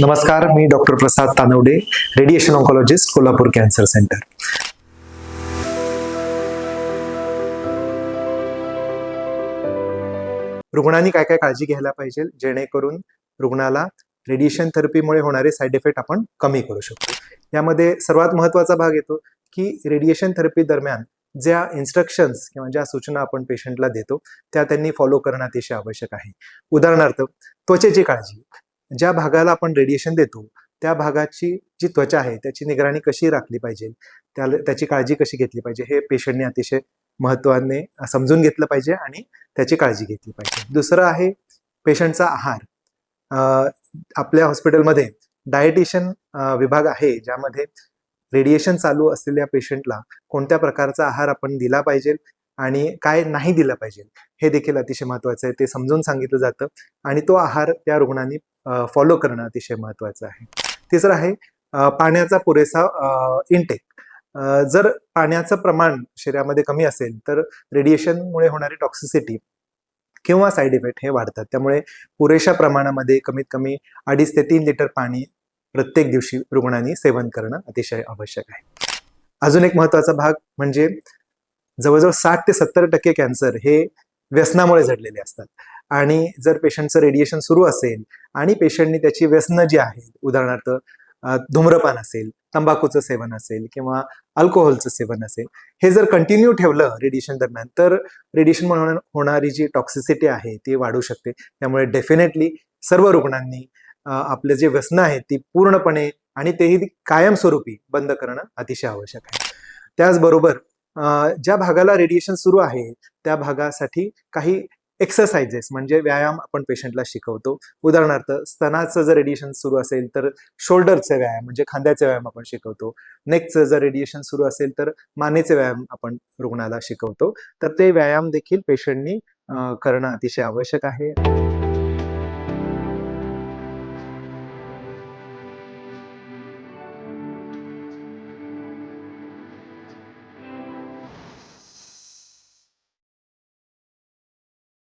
नमस्कार मी doctor Prasad Tanawade radiation oncologist Kolhapur cancer centre रुग्णांनी काय काय काळजी घ्यायला पाहिजे जेणेकरून रुग्णाला रेडिएशन थेरपीमुळे होणारे साईड इफेक्ट आपण कमी करू शकतो. यामध्ये सर्वात महत्त्वाचा भाग येतो की रेडिएशन थेरपी दरम्यान ज्या इन्स्ट्रक्शन्स किंवा ज्या सूचना आपण पेशंटला देतो त्या त्यांनी फॉलो करणं अतिशय आवश्यक आहे. उदाहरणार्थ त्वचेची काळजी. ज्या भागाला आपण रेडिएशन देतो त्या भागाची जी त्वचा आहे त्याची निगराणी कशी राखली पाहिजे? त्या त्याची काळजी कशी घेतली पाहिजे? हे पेशंटने अतिशय महत्त्वाने समजून घेतलं पाहिजे आणि त्याची काळजी घेतली पाहिजे. दुसरं आहे पेशंटचा आहार. आपल्या हॉस्पिटलमध्ये डायटिशियन विभाग आहे ज्यामध्ये रेडिएशन चालू असलेल्या पेशंटला कोणत्या प्रकारचा आहार आपण दिला पाहिजे आणि काय नाही दिलं पाहिजे हे देखील अतिशय महत्त्वाचं आहे ते समजून सांगितलं जातं आणि तो आहार त्या रुग्णांनी फॉलो करणं अतिशय महत्त्वाचं आहे. तिसरं आहे पाण्याचा पुरेसा इनटेक जर पाण्याचं प्रमाण शरीरामध्ये कमी असेल तर रेडिएशनमुळे होणारी टॉक्सिसिटी किंवा साईड इफेक्ट हे वाढतात. त्यामुळे पुरेशा प्रमाणामध्ये कमीत कमी अडीच ते तीन लिटर पाणी प्रत्येक दिवशी रुग्णांनी सेवन करणं अतिशय आवश्यक आहे. अजून एक महत्त्वाचा भाग म्हणजे जवळजवळ साठ ते सत्तर टक्के कॅन्सर हे व्यसनामुळे जडलेले असतात. आणि जर पेशंटचं रेडिएशन सुरू असेल आणि पेशंटनी त्याची व्यसनं जी आहेत उदाहरणार्थ धूम्रपान असेल तंबाखूचं सेवन असेल किंवा अल्कोहोलचं सेवन असेल हे जर कंटिन्यू ठेवलं रेडिएशन दरम्यान तर रेडिएशन म्हणून होणारी जी टॉक्सिसिटी आहे ती वाढू शकते. त्यामुळे डेफिनेटली सर्व रुग्णांनी आपले जे व्यसनं आहेत ती पूर्णपणे आणि तेही कायमस्वरूपी बंद करणं अतिशय आवश्यक आहे. त्याचबरोबर ज्या भागाला रेडिएशन सुरू आहे त्या भागासाठी काही एक्सरसाइजेस म्हणजे व्यायाम आपण पेशंटला शिकवतो. उदाहरणार्थ स्तनाचं जर रेडिएशन सुरू असेल तर शोल्डरचे व्यायाम म्हणजे खांद्याचे व्यायाम आपण शिकवतो. नेकचं जर रेडिएशन सुरू असेल तर मानेचे व्यायाम आपण रुग्णाला शिकवतो. तर ते व्यायाम देखील पेशंटनी करणं अतिशय आवश्यक आहे.